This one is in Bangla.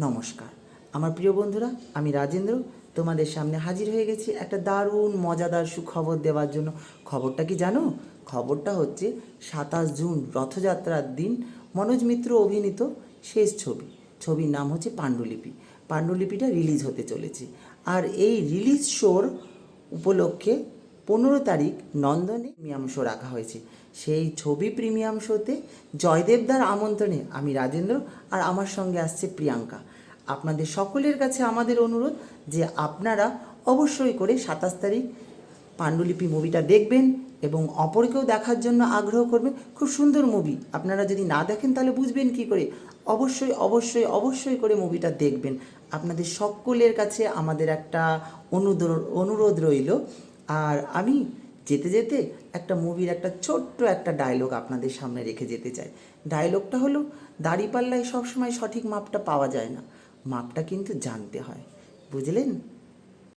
নমস্কার। আমার প্রিয় বন্ধুরা, আমি রাজেন্দ্র। তোমাদের সামনে হাজির হয়ে গেছি একটা দারুণ, মজাদার সুখবর দেওয়ার জন্য। খবরটা কি জানো? খবরটা হচ্ছে সাতাশ জুন রথযাত্রার দিন মনোজ মিত্র অভিনীত শেষ ছবি। ছবির নাম হচ্ছে পাণ্ডুলিপি। পাণ্ডুলিপিটা রিলিজ হতে চলেছে। আর এই রিলিজ শোর উপলক্ষে পনেরো তারিখ নন্দনে প্রিমিয়াম শো রাখা হয়েছে। সেই ছবি প্রিমিয়াম শোতে জয়দেবদার আমন্ত্রণে আমি রাজেন্দ্র আর আমার সঙ্গে আসছে প্রিয়াঙ্কা। আপনাদের সকলের কাছে আমাদের অনুরোধ যে আপনারা অবশ্যই করে সাতাশ তারিখ পাণ্ডুলিপি মুভিটা দেখবেন এবং অপরকেও দেখার জন্য আগ্রহ করবেন। খুব সুন্দর মুভি। আপনারা যদি না দেখেন তাহলে বুঝবেন কি করে। অবশ্যই অবশ্যই অবশ্যই করে মুভিটা দেখবেন। আপনাদের সকলের কাছে আমাদের একটা অনুদর- অনুরোধ রইল আর আমি যেতে যেতে একটা মুভির একটা ছোট্ট একটা ডায়লগ আপনাদের সামনে রেখে যেতে চাই। ডায়লগটা হলো, দাড়িপাল্লায় সবসময় সঠিক মাপটা পাওয়া যায় না। মাপটা কিন্তু জানতে হয়। বুঝলেন?